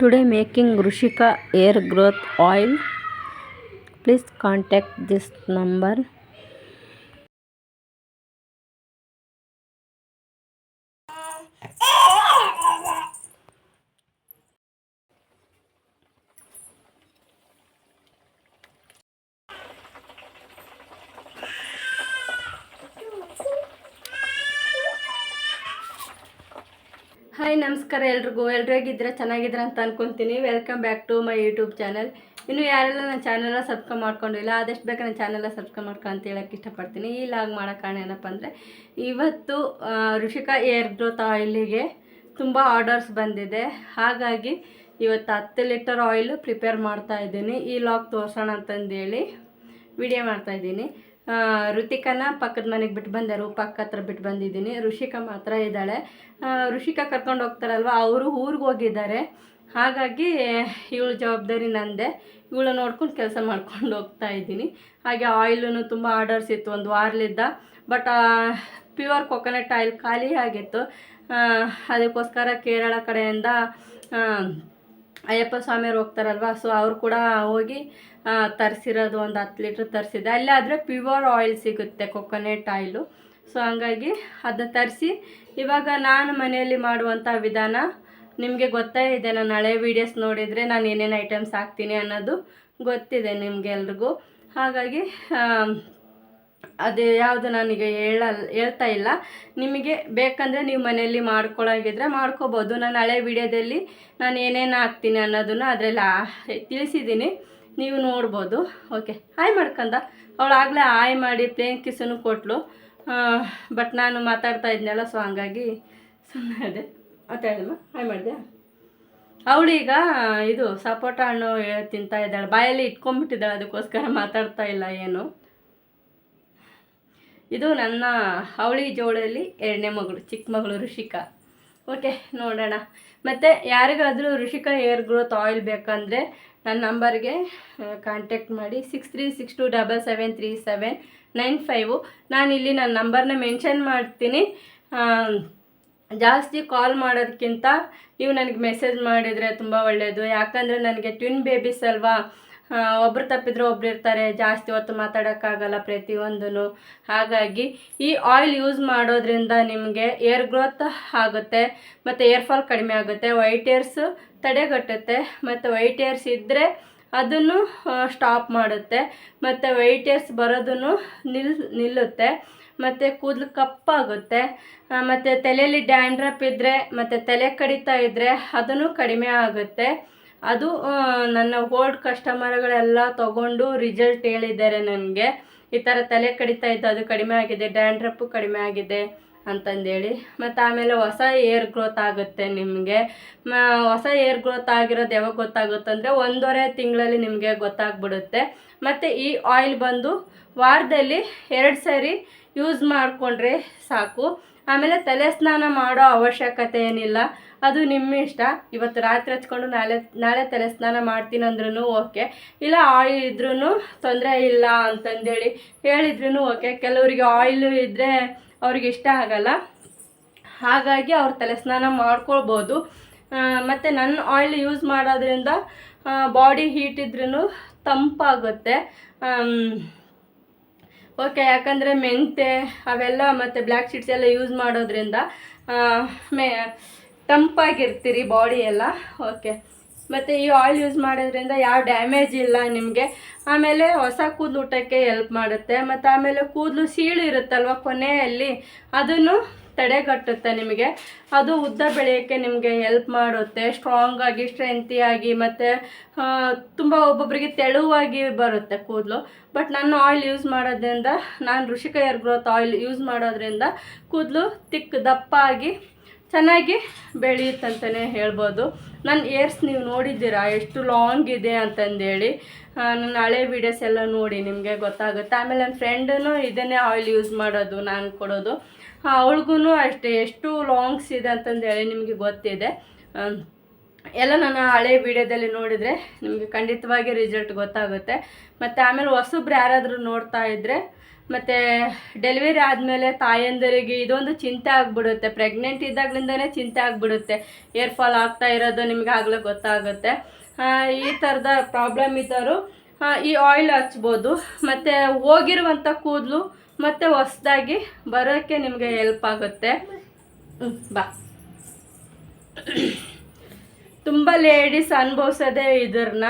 Today making Rushika hair growth oil. Please contact this number. Hi, ನಮಸ್ಕಾರ ಎಲ್ರಿಗೂ. ಎಲ್ರು ಹೇಗಿದ್ರೆ ಚೆನ್ನಾಗಿದ್ರೆ ಅಂತ ಅನ್ಕೊಂತೀನಿ. Welcome back to my YouTube channel ಇನ್ನು ಯಾರೆಲ್ಲ ನನ್ನ ಚಾನಲ್ನ ಸಬ್ಸ್ಕ್ರೈಬ್ ಮಾಡ್ಕೊಂಡಿಲ್ಲ, ಆದಷ್ಟು ಬೇಗ ನನ್ನ ಚಾನಲ್ನ ಸಬ್ಸ್ಕ್ರೈಬ್ ಮಾಡ್ಕೊ ಅಂತ ಹೇಳಕ್ಕೆ ಇಷ್ಟಪಡ್ತೀನಿ. ಈ ಲಾಗ್ ಮಾಡೋ ಕಾರಣ ಏನಪ್ಪ ಅಂದರೆ, ಇವತ್ತು ಋಷಿಕಾ ಏರ್ ಗ್ರೋತ್ ಆಯಿಲಿಗೆ ತುಂಬ ಆರ್ಡರ್ಸ್ ಬಂದಿದೆ. ಹಾಗಾಗಿ ಇವತ್ತು ಹತ್ತು ಲೀಟರ್ ಆಯಿಲ್ ಪ್ರಿಪೇರ್ ಮಾಡ್ತಾ ಇದ್ದೀನಿ. ಈ ಲಾಗ್ ತೋರಿಸೋಣ ಅಂತಂದೇಳಿ ವಿಡಿಯೋ ಮಾಡ್ತಾ ಇದ್ದೀನಿ. ಋತಿಕನ ಪಕ್ಕದ ಮನೆಗೆ ಬಿಟ್ಟು ಬಂದೆ ರೂಪಕ್ಕ ಹತ್ರ ಬಿಟ್ಟು ಬಂದಿದ್ದೀನಿ. ಋಷಿಕಾ ಮಾತ್ರ ಇದ್ದಾಳೆ. ಋಷಿಕ ಕರ್ಕೊಂಡು ಹೋಗ್ತಾರಲ್ವ, ಅವರು ಊರಿಗೆ ಹೋಗಿದ್ದಾರೆ. ಹಾಗಾಗಿ ಇವಳ ಜವಾಬ್ದಾರಿ ನಂದೆ. ಇವಳು ನೋಡ್ಕೊಂಡು ಕೆಲಸ ಮಾಡ್ಕೊಂಡು ಹೋಗ್ತಾ ಇದ್ದೀನಿ. ಹಾಗೆ ಆಯಿಲೂ ತುಂಬ ಆರ್ಡರ್ಸ್ ಇತ್ತು ಒಂದು ವಾರಲಿದ್ದ. ಬಟ್ ಪ್ಯೂರ್ ಕೊಕೊನಟ್ ಆಯಿಲ್ ಖಾಲಿ ಆಗಿತ್ತು. ಅದಕ್ಕೋಸ್ಕರ ಕೇರಳ ಕಡೆಯಿಂದ ಅಯ್ಯಪ್ಪ ಸ್ವಾಮಿಯವ್ರು ಹೋಗ್ತಾರಲ್ವ? ಸೊ ಅವ್ರು ಕೂಡ ಹೋಗಿ ತರಿಸಿರೋದು ಒಂದು ಹತ್ತು ಲೀಟ್ರ್ ತರಿಸಿದೆ ಅಲ್ಲಿ ಆದರೆ ಪ್ಯೂರ್ ಆಯಿಲ್ ಸಿಗುತ್ತೆ ಕೊಕೊನೆಟ್ ಆಯಿಲು ಸೊ ಹಂಗಾಗಿ ಅದು ತರಿಸಿ, ಇವಾಗ ನಾನು ಮನೆಯಲ್ಲಿ ಮಾಡುವಂಥ ವಿಧಾನ, ನಿಮಗೆ ಗೊತ್ತೇ ಇದೆ, ನಾನು ಹಳೆ ವೀಡಿಯೋಸ್ ನೋಡಿದರೆ ನಾನು ಏನೇನು ಐಟಮ್ಸ್ ಹಾಕ್ತೀನಿ ಅನ್ನೋದು ಗೊತ್ತಿದೆ ನಿಮಗೆ ಎಲ್ರಿಗೂ ಹಾಗಾಗಿ ಅದು ಯಾವುದು ನನಗೆ ಹೇಳಲ್ ಹೇಳ್ತಾ ಇಲ್ಲ. ನಿಮಗೆ ಬೇಕಂದರೆ ನೀವು ಮನೆಯಲ್ಲಿ ಮಾಡ್ಕೊಳ್ಳೋಂಗಿದ್ರೆ ಮಾಡ್ಕೋಬೋದು. ನಾನು ಹಳೆ ವಿಡಿಯೋದಲ್ಲಿ ನಾನು ಏನೇನು ಹಾಕ್ತೀನಿ ಅನ್ನೋದನ್ನು ಅದರಲ್ಲಿ ತಿಳಿಸಿದ್ದೀನಿ. ನೀವು ನೋಡ್ಬೋದು. ಓಕೆ ಹಾಯ್ ಮಾಡ್ಕಂದ. ಅವಳಾಗಲೇ ಹಾಯ್ ಮಾಡಿ ಪ್ಲೇನ್ ಕಿಸನು ಕೊಟ್ಲು. ಬಟ್ ನಾನು ಮಾತಾಡ್ತಾ ಇದ್ನಲ್ಲ ಸೊ ಹಂಗಾಗಿ ಸುಮ್ಮನೆ ಅದೇ ಮಾತಾಡಿದಮ್ಮ ಹಾಯ್ ಮಾಡಿದೆ ಅವಳೀಗ ಇದು ಸಪೋಟ ಹಣ್ಣು ತಿಂತಾ ಇದ್ದಾಳೆ. ಬಾಯಲ್ಲಿ ಇಟ್ಕೊಂಡ್ಬಿಟ್ಟಿದ್ದಾಳೆ, ಅದಕ್ಕೋಸ್ಕರ ಮಾತಾಡ್ತಾ ಇಲ್ಲ ಏನು. ಇದು ನನ್ನ ಅವಳಿ ಜೋಳಲ್ಲಿ ಎರಡನೇ ಮಗಳು, ಚಿಕ್ಕ ಮಗಳು ಋಷಿಕಾ. ಓಕೆ ನೋಡೋಣ. ಮತ್ತು ಯಾರಿಗಾದರೂ ಋಷಿಕಾ ಏರ್ ಗ್ರೋತ್ ಆಯಿಲ್ ಬೇಕಂದರೆ ನನ್ನ ನಂಬರ್ಗೆ ಕಾಂಟ್ಯಾಕ್ಟ್ ಮಾಡಿ six three six two double seven three seven nine five ನಾನಿಲ್ಲಿ ನನ್ನ ನಂಬರ್ನ ಮೆನ್ಷನ್ ಮಾಡ್ತೀನಿ. ಜಾಸ್ತಿ ಕಾಲ್ ಮಾಡೋದಕ್ಕಿಂತ ನೀವು ನನಗೆ ಮೆಸೇಜ್ ಮಾಡಿದರೆ ತುಂಬ ಒಳ್ಳೆಯದು ಯಾಕಂದರೆ ನನಗೆ ಟ್ವಿನ್ ಬೇಬೀಸ್ ಅಲ್ವಾ? ಒಬ್ರು ತಪ್ಪಿದ್ರೆ ಒಬ್ರು ಇರ್ತಾರೆ, ಜಾಸ್ತಿ ಹೊತ್ತು ಮಾತಾಡೋಕ್ಕಾಗಲ್ಲ ಪ್ರತಿಯೊಂದೂ ಹಾಗಾಗಿ ಈ ಆಯಿಲ್ ಯೂಸ್ ಮಾಡೋದ್ರಿಂದ ನಿಮಗೆ ಏರ್ ಗ್ರೋತ್ ಆಗುತ್ತೆ, ಮತ್ತು ಏರ್ ಫಾಲ್ ಕಡಿಮೆ ಆಗುತ್ತೆ. ವೈಟ್ ಏರ್ಸು ತಡೆಗಟ್ಟುತ್ತೆ, ಮತ್ತು ವೈಟ್ ಏರ್ಸ್ ಇದ್ದರೆ ಅದನ್ನು ಸ್ಟಾಪ್ ಮಾಡುತ್ತೆ, ಮತ್ತು ವೈಟ್ ಏರ್ಸ್ ಬರೋದನ್ನು ನಿಲ್, ನಿಲ್ಲುತ್ತೆ, ಮತ್ತು ಕೂದಲು ಕಪ್ಪಾಗುತ್ತೆ ಮತ್ತು ತಲೆಯಲ್ಲಿ ಡ್ಯಾಂಡ್ರಪ್ ಇದ್ದರೆ ಮತ್ತು ತಲೆ ಕಡಿತಾ ಇದ್ದರೆ ಅದನ್ನು ಕಡಿಮೆ ಆಗುತ್ತೆ. ಅದು ನನ್ನ ಓಲ್ಡ್ ಕಸ್ಟಮರ್ಗಳೆಲ್ಲ ತಗೊಂಡು ರಿಸಲ್ಟ್ ಹೇಳಿದ್ದಾರೆ ನನಗೆ. ಈ ಥರ ತಲೆ ಕಡಿತಾ ಇತ್ತು, ಅದು ಕಡಿಮೆ ಆಗಿದೆ ಡ್ಯಾಂಡ್ರಪ್ಪು ಕಡಿಮೆ ಆಗಿದೆ ಅಂತಂದೇಳಿ. ಮತ್ತು ಆಮೇಲೆ ಹೊಸ ಏರ್ ಗ್ರೋತ್ ಆಗುತ್ತೆ ನಿಮಗೆ. ಹೊಸ ಏರ್ ಗ್ರೋತ್ ಆಗಿರೋದು ಯಾವಾಗ ಗೊತ್ತಾಗುತ್ತಂದರೆ ಒಂದೂವರೆ ತಿಂಗಳಲ್ಲಿ ನಿಮಗೆ ಗೊತ್ತಾಗ್ಬಿಡುತ್ತೆ. ಮತ್ತು ಈ ಆಯಿಲ್ ಬಂದು ವಾರದಲ್ಲಿ ಎರಡು ಸರಿ ಯೂಸ್ ಮಾಡಿಕೊಂಡ್ರೆ ಸಾಕು. ಆಮೇಲೆ ತಲೆ ಸ್ನಾನ ಮಾಡೋ ಅವಶ್ಯಕತೆ ಏನಿಲ್ಲ. ಅದು ನಿಮ್ಮ ಇಷ್ಟ. ಇವತ್ತು ರಾತ್ರಿ ಹಚ್ಕೊಂಡು ನಾಳೆ ನಾಳೆ ತಲೆ ಸ್ನಾನ ಮಾಡ್ತೀನಿ ಅಂದ್ರೂ ಓಕೆ. ಇಲ್ಲ ಆಯಿಲ್ ಇದ್ರೂ ತೊಂದರೆ ಇಲ್ಲ ಅಂತಂದೇಳಿ ಹೇಳಿದ್ರೂ ಓಕೆ. ಕೆಲವರಿಗೆ ಆಯಿಲು ಇದ್ದರೆ ಅವ್ರಿಗೆ ಇಷ್ಟ ಆಗಲ್ಲ. ಹಾಗಾಗಿ ಅವ್ರು ತಲೆ ಸ್ನಾನ ಮಾಡ್ಕೊಳ್ಬೋದು. ಮತ್ತು ನನ್ನ ಆಯಿಲ್ ಯೂಸ್ ಮಾಡೋದ್ರಿಂದ ಬಾಡಿ ಹೀಟ್ ಇದ್ರೂ ತಂಪಾಗುತ್ತೆ. ಓಕೆ, ಯಾಕಂದರೆ ಮೆಂತೆ ಅವೆಲ್ಲ ಮತ್ತು ಬ್ಲ್ಯಾಕ್ ಶೀಟ್ಸ್ ಎಲ್ಲ ಯೂಸ್ ಮಾಡೋದ್ರಿಂದ ಮೇ ತಂಪಾಗಿರ್ತೀರಿ ಬಾಡಿ ಎಲ್ಲ. ಓಕೆ ಮತ್ತು ಈ ಆಯಿಲ್ ಯೂಸ್ ಮಾಡೋದ್ರಿಂದ ಯಾವ ಡ್ಯಾಮೇಜ್ ಇಲ್ಲ ನಿಮಗೆ. ಆಮೇಲೆ ಹೊಸ ಕೂದಲು ಊಟಕ್ಕೆ ಹೆಲ್ಪ್ ಮಾಡುತ್ತೆ. ಮತ್ತು ಆಮೇಲೆ ಕೂದಲು ಸೀಳು ಇರುತ್ತಲ್ವ ಕೊನೆಯಲ್ಲಿ, ಅದನ್ನು ತಡೆಗಟ್ಟುತ್ತೆ ನಿಮಗೆ. ಅದು ಉದ್ದ ಬೆಳೆಯೋಕ್ಕೆ ನಿಮಗೆ ಹೆಲ್ಪ್ ಮಾಡುತ್ತೆ. ಸ್ಟ್ರಾಂಗ್ ಆಗಿ ಸ್ಟ್ರೆಂತಿಯಾಗಿ ಮತ್ತು ತುಂಬ ಒಬ್ಬೊಬ್ಬರಿಗೆ ತೆಳುವಾಗಿ ಬರುತ್ತೆ ಕೂದಲು. ಬಟ್ ನಾನು ಆಯಿಲ್ ಯೂಸ್ ಮಾಡೋದ್ರಿಂದ, ನಾನು Rishika hair growth oil use ಮಾಡೋದ್ರಿಂದ ಕೂದಲು ತಿಕ್ ದಪ್ಪ ಆಗಿ ಚೆನ್ನಾಗಿ ಬೆಳೆಯುತ್ತಂತಲೇ ಹೇಳ್ಬೋದು. ನನ್ನ ಏರ್ಸ್ ನೀವು ನೋಡಿದ್ದೀರಾ? ಎಷ್ಟು ಲಾಂಗ್ ಇದೆ ಅಂತಂದೇಳಿ. ನನ್ನ ಹಳೆ ವೀಡಿಯೋಸ್ ಎಲ್ಲ ನೋಡಿ ನಿಮಗೆ ಗೊತ್ತಾಗುತ್ತೆ. ಆಮೇಲೆ ನನ್ನ ಫ್ರೆಂಡೂ ಇದನ್ನೇ ಆಯಿಲ್ ಯೂಸ್ ಮಾಡೋದು, ನಾನು ಕೊಡೋದು. ಅವಳಿಗೂ ಅಷ್ಟೇ, ಎಷ್ಟು ಲಾಂಗ್ಸ್ ಇದೆ ಅಂತಂದೇಳಿ ನಿಮಗೆ ಗೊತ್ತಿದೆ. ಎಲ್ಲ ನನ್ನ ಹಳೆ ವಿಡಿಯೋದಲ್ಲಿ ನೋಡಿದರೆ ನಿಮಗೆ ಖಂಡಿತವಾಗಿ ರಿಸಲ್ಟ್ ಗೊತ್ತಾಗುತ್ತೆ. ಮತ್ತು ಆಮೇಲೆ ಹೊಸಬ್ರು ಯಾರಾದರೂ ನೋಡ್ತಾ ಇದ್ದರೆ ಮತ್ತು ಡೆಲಿವರಿ ಆದಮೇಲೆ ತಾಯಂದಿರಿಗೆ ಇದೊಂದು ಚಿಂತೆ ಆಗಿಬಿಡುತ್ತೆ. ಪ್ರೆಗ್ನೆಂಟ್ ಇದ್ದಾಗ್ಲಿಂದನೇ ಚಿಂತೆ ಆಗಿಬಿಡುತ್ತೆ. ಏರ್ ಫಾಲ್ ಆಗ್ತಾ ಇರೋದು ನಿಮ್ಗೆ ಆಗಲೇ ಗೊತ್ತಾಗುತ್ತೆ. ಈ ಥರದ ಪ್ರಾಬ್ಲಮ್ ಇದ್ದವರು ಈ ಆಯಿಲ್ ಹಚ್ಬೋದು. ಮತ್ತು ಹೋಗಿರುವಂಥ ಕೂದಲು ಮತ್ತು ಹೊಸದಾಗಿ ಬರೋಕ್ಕೆ ನಿಮಗೆ ಹೆಲ್ಪ್ ಆಗುತ್ತೆ. ಬಾ. ತುಂಬ ಲೇಡೀಸ್ ಅನುಭವಿಸೋದೇ ಇದನ್ನ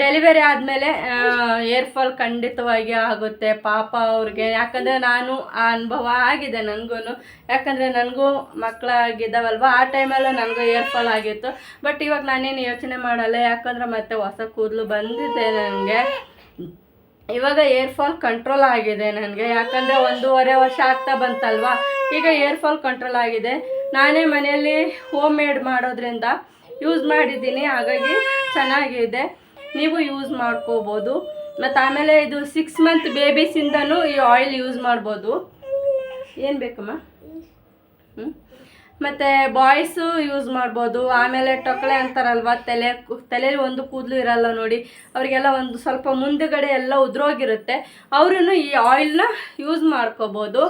ಡೆಲಿವರಿ ಆದಮೇಲೆ ಏರ್ ಫಾಲ್ ಖಂಡಿತವಾಗಿ ಆಗುತ್ತೆ. ಪಾಪ ಅವ್ರಿಗೆ. ಯಾಕಂದರೆ ನಾನು ಆ ಅನುಭವ ಆಗಿದೆ ನನಗೂ ಯಾಕಂದರೆ ನನಗೂ ಮಕ್ಕಳಾಗಿದ್ದಾವಲ್ವ ಆ ಟೈಮಲ್ಲೂ ನನಗೂ ಏರ್ ಫಾಲ್ ಆಗಿತ್ತು. ಬಟ್ ಇವಾಗ ನಾನೇನು ಯೋಚನೆ ಮಾಡಲ್ಲ. ಯಾಕಂದ್ರೆ ಮತ್ತೆ ಹೊಸ ಕೂದಲು ಬಂದಿದೆ ನನಗೆ ಇವಾಗ ಏರ್ ಫಾಲ್ ಕಂಟ್ರೋಲ್ ಆಗಿದೆ ನನಗೆ. ಯಾಕಂದರೆ ಒಂದೂವರೆ ವರ್ಷ ಆಗ್ತಾ ಬಂತಲ್ವಾ? ಈಗ ಏರ್ ಫಾಲ್ ಕಂಟ್ರೋಲ್ ಆಗಿದೆ. ನಾನೇ ಮನೆಯಲ್ಲಿ ಹೋಮ್ ಮೇಡ್ ಮಾಡೋದ್ರಿಂದ ಯೂಸ್ ಮಾಡಿದ್ದೀನಿ. ಹಾಗಾಗಿ ಚೆನ್ನಾಗಿದೆ. ನೀವು ಯೂಸ್ ಮಾಡ್ಕೋಬೋದು. ಮತ್ತು ಆಮೇಲೆ ಇದು ಸಿಕ್ಸ್ ಮಂತ್ ಬೇಬೀಸಿಂದನೂ ಈ ಆಯಿಲ್ ಯೂಸ್ ಮಾಡ್ಬೋದು. ಏನು ಬೇಕಮ್ಮ? ಹ್ಞೂ ಮತ್ತು ಬಾಯ್ಸು ಯೂಸ್ ಮಾಡ್ಬೋದು. ಆಮೇಲೆ ಟೊಕಳೆ ಅಂತಾರಲ್ವ, ತಲೆ ತಲೆಯಲ್ಲಿ ಒಂದು ಕೂದಲು ಇರಲ್ಲ ನೋಡಿ. ಅವರಿಗೆಲ್ಲ ಒಂದು ಸ್ವಲ್ಪ ಮುಂದುಗಡೆ ಎಲ್ಲ ಉದುರೋಗಿರುತ್ತೆ. ಅವರೂ ಈ ಆಯಿಲ್ನ ಯೂಸ್ ಮಾಡ್ಕೋಬೋದು.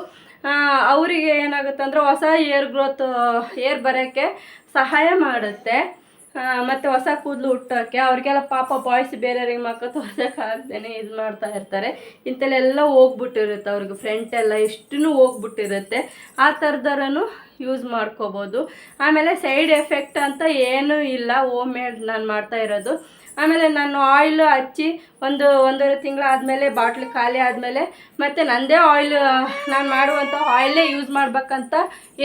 ಅವರಿಗೆ ಏನಾಗುತ್ತೆ ಅಂದರೆ ಹೊಸ ಏರ್ ಗ್ರೋತ್ ಏರ್ ಬರೋಕ್ಕೆ ಸಹಾಯ ಮಾಡುತ್ತೆ. ಮತ್ತೆ ಹೊಸ ಕೂದಲು ಹುಟ್ಟೋಕ್ಕೆ ಅವ್ರಿಗೆಲ್ಲ ಪಾಪ ಬಾಯ್ಸ್ ಬೇರೆಯವ್ರಿಗೆ ಮಕ್ಕ ತೋರ್ಸೋಕ್ಕಾಗ್ದೇನೆ ಇದು ಮಾಡ್ತಾ ಇರ್ತಾರೆ. ಇಂಥಲ್ಲೆಲ್ಲ ಹೋಗ್ಬಿಟ್ಟಿರುತ್ತೆ ಅವ್ರಿಗೆ ಫ್ರಂಟ್ ಎಲ್ಲ ಇಷ್ಟೂ ಹೋಗ್ಬಿಟ್ಟಿರುತ್ತೆ. ಆ ಥರದರನು ಯೂಸ್ ಮಾಡ್ಕೋಬೋದು. ಆಮೇಲೆ ಸೈಡ್ ಎಫೆಕ್ಟ್ ಅಂತ ಏನೂ ಇಲ್ಲ ಹೋಮ್ ಮೇಡ್ ನಾನು ಮಾಡ್ತಾ ಇರೋದು. ಆಮೇಲೆ ನಾನು ಆಯಿಲ್ ಹಚ್ಚಿ ಒಂದು ಒಂದೂವರೆ ತಿಂಗಳಾದಮೇಲೆ ಬಾಟ್ಲಿ ಖಾಲಿ ಆದಮೇಲೆ, ಮತ್ತು ನನ್ನದೇ ಆಯಿಲ್ ನಾನು ಮಾಡುವಂಥ ಆಯಿಲೇ ಯೂಸ್ ಮಾಡ್ಬೇಕಂತ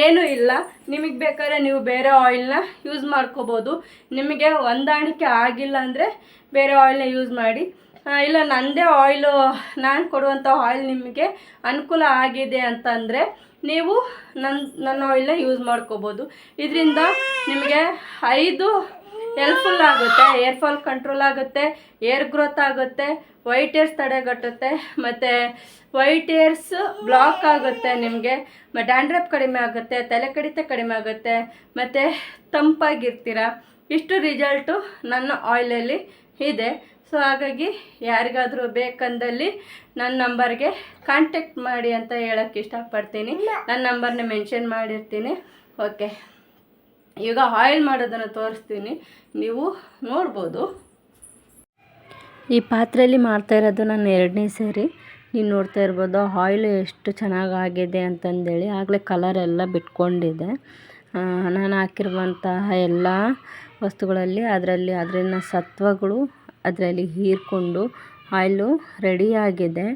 ಏನೂ ಇಲ್ಲ. ನಿಮಗೆ ಬೇಕಾದ್ರೆ ನೀವು ಬೇರೆ ಆಯಿಲ್ನ ಯೂಸ್ ಮಾಡ್ಕೋಬೋದು. ನಿಮಗೆ ಹೊಂದಾಣಿಕೆ ಆಗಿಲ್ಲ ಅಂದರೆ ಬೇರೆ ಆಯಿಲ್ನ ಯೂಸ್ ಮಾಡಿ. ಇಲ್ಲ ನನ್ನದೇ ಆಯಿಲು ನಾನು ಕೊಡುವಂಥ ಆಯಿಲ್ ನಿಮಗೆ ಅನುಕೂಲ ಆಗಿದೆ ಅಂತಂದರೆ ನೀವು ನನ್ನ ನನ್ನ ಆಯಿಲ್ನ ಯೂಸ್ ಮಾಡ್ಕೋಬೋದು. ಇದರಿಂದ ನಿಮಗೆ ಐದು ಹೆಲ್ಪ್ಫುಲ್ ಆಗುತ್ತೆ ಏರ್ ಫಾಲ್ ಕಂಟ್ರೋಲ್ ಆಗುತ್ತೆ ಏರ್ ಗ್ರೋತ್ ಆಗುತ್ತೆ ವೈಟ್ ಏರ್ಸ್ ತಡೆಗಟ್ಟುತ್ತೆ ಮತ್ತು ವೈಟ್ ಏರ್ಸ್ ಬ್ಲಾಕ್ ಆಗುತ್ತೆ ನಿಮಗೆ ಡ್ಯಾಂಡ್ರಪ್ ಕಡಿಮೆ ಆಗುತ್ತೆ ತಲೆ ಕಡಿತ ಕಡಿಮೆ ಆಗುತ್ತೆ ಮತ್ತು ತಂಪಾಗಿರ್ತೀರ. ಇಷ್ಟು ರಿಸಲ್ಟು ನನ್ನ ಆಯಿಲಲ್ಲಿ ಇದೆ. ಸೊ ಹಾಗಾಗಿ ಯಾರಿಗಾದರೂ ಬೇಕಂದಲ್ಲಿ ನನ್ನ ನಂಬರ್ಗೆ ಕಾಂಟ್ಯಾಕ್ಟ್ ಮಾಡಿ ಅಂತ ಹೇಳೋಕ್ಕೆ ಇಷ್ಟಪಡ್ತೀನಿ. ನನ್ನ ನಂಬರ್ನ ಮೆನ್ಷನ್ ಮಾಡಿರ್ತೀನಿ. ಓಕೆ ಈಗ ಆಯಿಲ್ ಮಾಡೋದನ್ನು ತೋರಿಸ್ತೀನಿ. ನೀವು ನೋಡ್ಬೋದು. ಈ ಪಾತ್ರೆಯಲ್ಲಿ ಮಾಡ್ತಾ ಇರೋದು ನಾನು ಎರಡನೇ ಸಾರಿ. ನೀವು ನೋಡ್ತಾ ಇರ್ಬೋದು ಆಯಿಲ್ ಎಷ್ಟು ಚೆನ್ನಾಗಾಗಿದೆ ಅಂತಂದೇಳಿ. ಆಗಲೇ ಕಲರ್ ಎಲ್ಲ ಬಿಟ್ಕೊಂಡಿದೆ. ನಾನು ಹಾಕಿರುವಂತಹ ಎಲ್ಲ ವಸ್ತುಗಳಲ್ಲಿ ಅದರಲ್ಲಿ ಅದರಿಂದ ಸತ್ವಗಳು ಅದರಲ್ಲಿ ಹೀರ್ಕೊಂಡು ಆಯಿಲು ರೆಡಿಯಾಗಿದೆ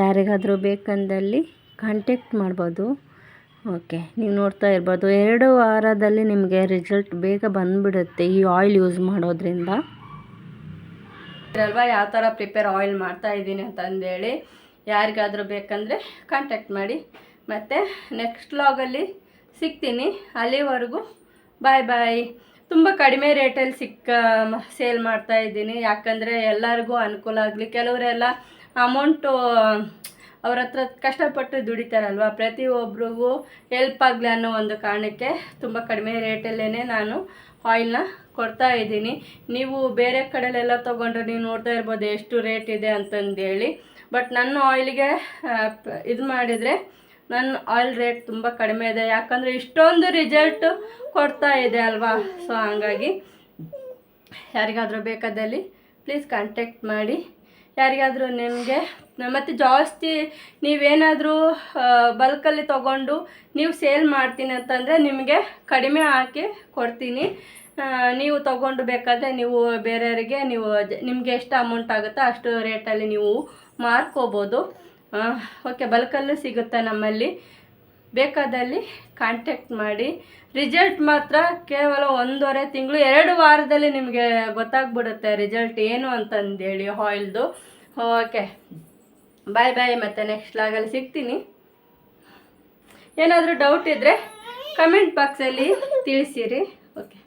ಯಾರಿಗಾದರೂ ಬೇಕಂದಲ್ಲಿ ಕಾಂಟ್ಯಾಕ್ಟ್ ಮಾಡ್ಬೋದು. ಓಕೆ, ನೀವು ನೋಡ್ತಾ ಇರ್ಬೋದು. ಎರಡು ವಾರದಲ್ಲಿ ನಿಮಗೆ ರಿಸಲ್ಟ್ ಬೇಗ ಬಂದುಬಿಡುತ್ತೆ ಈ ಆಯಿಲ್ ಯೂಸ್ ಮಾಡೋದ್ರಿಂದ. ಅಲ್ವಾ ಯಾವ ಥರ ಪ್ರಿಪೇರ್ ಆಯಿಲ್ ಮಾಡ್ತಾ ಇದ್ದೀನಿ ಅಂತಂದೇಳಿ ಯಾರಿಗಾದರೂ ಬೇಕಂದರೆ ಕಾಂಟ್ಯಾಕ್ಟ್ ಮಾಡಿ. ಮತ್ತು ನೆಕ್ಸ್ಟ್ ಲಾಗಲ್ಲಿ ಸಿಗ್ತೀನಿ. ಅಲ್ಲಿವರೆಗೂ ಬಾಯ್ ಬಾಯ್ ತುಂಬ ಕಡಿಮೆ ರೇಟಲ್ಲಿ ಸಿಕ್ಕ ಸೇಲ್ ಮಾಡ್ತಾ ಇದ್ದೀನಿ. ಯಾಕಂದರೆ ಎಲ್ಲರಿಗೂ ಅನುಕೂಲ ಆಗಲಿ, ಕೆಲವರೆಲ್ಲ ಅಮೌಂಟು ಅವ್ರ ಹತ್ರ ಕಷ್ಟಪಟ್ಟು ದುಡಿತಾರಲ್ವ? ಪ್ರತಿಯೊಬ್ಬರಿಗೂ ಹೆಲ್ಪ್ ಆಗಲಿ ಅನ್ನೋ ಒಂದು ಕಾರಣಕ್ಕೆ ತುಂಬ ಕಡಿಮೆ ರೇಟಲ್ಲೇ ನಾನು ಆಯಿಲ್ನ ಕೊಡ್ತಾ ಇದ್ದೀನಿ. ನೀವು ಬೇರೆ ಕಡೆಲೆಲ್ಲ ತೊಗೊಂಡ್ರೆ ನೀವು ನೋಡ್ತಾ ಇರ್ಬೋದು ಎಷ್ಟು ರೇಟ್ ಇದೆ ಅಂತಂದೇಳಿ. ಬಟ್ ನನ್ನ ಆಯಿಲ್ಗೆ ಇದು ಮಾಡಿದರೆ ನನ್ನ ಆಯಿಲ್ ರೇಟ್ ತುಂಬ ಕಡಿಮೆ ಇದೆ. ಯಾಕಂದರೆ ಇಷ್ಟೊಂದು ರಿಸಲ್ಟು ಕೊಡ್ತಾ ಇದೆ ಅಲ್ವಾ? ಸೊ ಹಾಗಾಗಿ ಯಾರಿಗಾದರೂ ಬೇಕಾದಲ್ಲಿ ಪ್ಲೀಸ್ ಕಾಂಟ್ಯಾಕ್ಟ್ ಮಾಡಿ. ಯಾರಿಗಾದರೂ ನಿಮಗೆ ಮತ್ತು ಜಾಸ್ತಿ ನೀವೇನಾದರೂ ಬಲ್ಕಲ್ಲಿ ತೊಗೊಂಡು ನೀವು ಸೇಲ್ ಮಾಡ್ತೀನಿ ಅಂತಂದರೆ ನಿಮಗೆ ಕಡಿಮೆ ಹಾಕಿ ಕೊಡ್ತೀನಿ. ನೀವು ತಗೊಂಡು ಬೇಕಾದರೆ ನೀವು ಬೇರೆಯವರಿಗೆ ನೀವು ನಿಮಗೆ ಎಷ್ಟು ಅಮೌಂಟ್ ಆಗುತ್ತೋ ಅಷ್ಟು ರೇಟಲ್ಲಿ ನೀವು ಮಾರ್ಕೋಬೋದು. ಓಕೆ ಬಲ್ಕಲ್ಲೂ ಸಿಗುತ್ತೆ ನಮ್ಮಲ್ಲಿ. ಬೇಕಾದಲ್ಲಿ ಕಾಂಟ್ಯಾಕ್ಟ್ ಮಾಡಿ. ರಿಸಲ್ಟ್ ಮಾತ್ರ ಕೇವಲ ಒಂದೂವರೆ ತಿಂಗಳು, ಎರಡು ವಾರದಲ್ಲಿ ನಿಮಗೆ ಗೊತ್ತಾಗ್ಬಿಡುತ್ತೆ ರಿಸಲ್ಟ್ ಏನು ಅಂತಂದೇಳಿ ಆಯಿಲ್ದು ಓಕೆ ಬಾಯ್ ಬಾಯ್ ಮತ್ತೆ ನೆಕ್ಸ್ಟ್ ಲಾಗಲ್ಲಿ ಸಿಗ್ತೀನಿ. ಏನಾದರೂ ಡೌಟ್ ಇದ್ದರೆ ಕಮೆಂಟ್ ಬಾಕ್ಸಲ್ಲಿ ತಿಳಿಸಿರಿ. ಓಕೆ